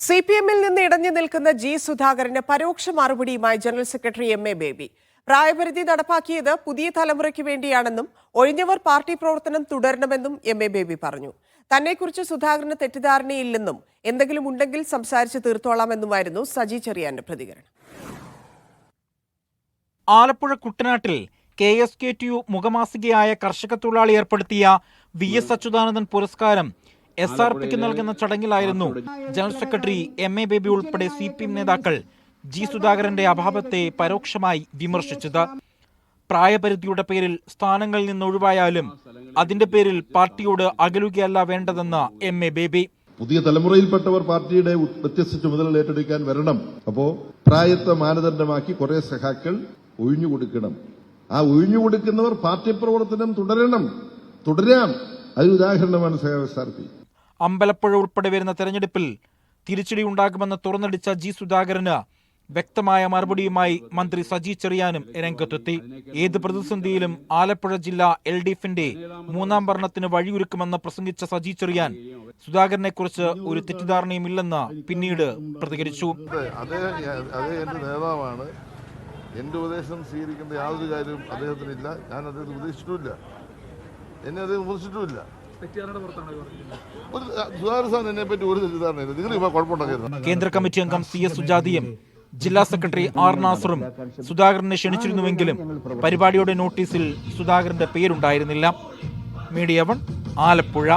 C P എമ്മിൽ നിന്ന് ഇടഞ്ഞു നിൽക്കുന്ന ജി സുധാകരന് പരോക്ഷ മറുപടിയുമായി general secretary M A Baby. പ്രായപരിധി നടപ്പാക്കിയത് പുതിയ തലമുറയ്ക്ക് വേണ്ടിയാണെന്നും ഒഴിഞ്ഞവർ പാർട്ടി പ്രവർത്തനം തുടരണമെന്നും എം എ ബേബി പറഞ്ഞു. തന്നെക്കുറിച്ച് സുധാകരന് തെറ്റിദ്ധാരണയില്ലെന്നും എന്തെങ്കിലും ഉണ്ടെങ്കിൽ സംസാരിച്ച് തീർത്തോളാമെന്നുമായിരുന്നു സജി ചെറിയാന്റെ പ്രതികരണം. ആലപ്പുഴ കുട്ടനാട്ടിൽ K S K T U മുഖമാസികയായ കർഷക തൊഴിലാളി ഏർപ്പെടുത്തിയ വി എസ് അച്യുതാനന്ദൻ പുരസ്കാരം എസ് ആർ പിക്ക് നൽകുന്ന ചടങ്ങിലായിരുന്നു general secretary M A Baby ഉൾപ്പെടെ സി പി എം നേതാക്കൾ ജി സുധാകരന്റെ അഭാവത്തെ പരോക്ഷമായി വിമർശിച്ചത്. പ്രായപരിധിയുടെ പേരിൽ സ്ഥാനങ്ങളിൽ നിന്ന് ഒഴിവായാലും അതിന്റെ പേരിൽ പാർട്ടിയോട് അകലുകയല്ല വേണ്ടതെന്ന് എം എ ബേബി പുതിയ തലമുറയിൽപ്പെട്ടവർ പാർട്ടിയുടെ വ്യത്യസ്ത ചുമതലകൾ ഏറ്റെടുക്കാൻ വരണം. അപ്പോ പ്രായത്തെ മാനദണ്ഡമാക്കി കുറെ സഖാക്കൾ ഒഴിഞ്ഞു കൊടുക്കണം. ആ ഒഴിഞ്ഞു കൊടുക്കുന്നവർ പാർട്ടി പ്രവർത്തനം തുടരണം. തുടരാം. അതിന് ഉദാഹരണമാണ് സഖാവ് എസ് ആർ പി അമ്പലപ്പുഴ ഉൾപ്പെടെ വരുന്ന തെരഞ്ഞെടുപ്പിൽ തിരിച്ചടി ഉണ്ടാകുമെന്ന് തുറന്നടിച്ച ജി സുധാകരന് വ്യക്തമായ മറുപടിയുമായി മന്ത്രി സജി ചെറിയാനും രംഗത്തെത്തി. ഏത് പ്രതിസന്ധിയിലും ആലപ്പുഴ ജില്ല എൽ ഡി എഫിന്റെ മൂന്നാം ഭരണത്തിന് വഴിയൊരുക്കുമെന്ന് പ്രസംഗിച്ച സജി ചെറിയാൻ സുധാകരനെ കുറിച്ച് ഒരു തെറ്റിദ്ധാരണയും ഇല്ലെന്ന് പിന്നീട് പ്രതികരിച്ചു. നേതാവാണ്. എന്റെ ഉപദേശം സ്വീകരിക്കേണ്ട യാതൊരു കാര്യവും അദ്ദേഹത്തിനില്ല. ഞാൻ അദ്ദേഹത്തെ ഉപദേശിച്ചിട്ടുമില്ല. എന്നെ അദ്ദേഹം ഉപദേശിച്ചിട്ടുമില്ല. ഒരു എന്നെ പറ്റി ഒരു തെറ്റിദ്ധാരണയില്ല. നിങ്ങൾ ഇപ്പോൾ കുഴപ്പമുണ്ടാക്കരുത്. കേന്ദ്ര കമ്മിറ്റി അംഗം സി എസ് സുജാതിയും ജില്ലാ സെക്രട്ടറി ആർ നാസറും സുധാകരനെ ക്ഷണിച്ചിരുന്നുവെങ്കിലും പരിപാടിയുടെ നോട്ടീസിൽ സുധാകരന്റെ പേരുണ്ടായിരുന്നില്ല. Media one Alappuzha.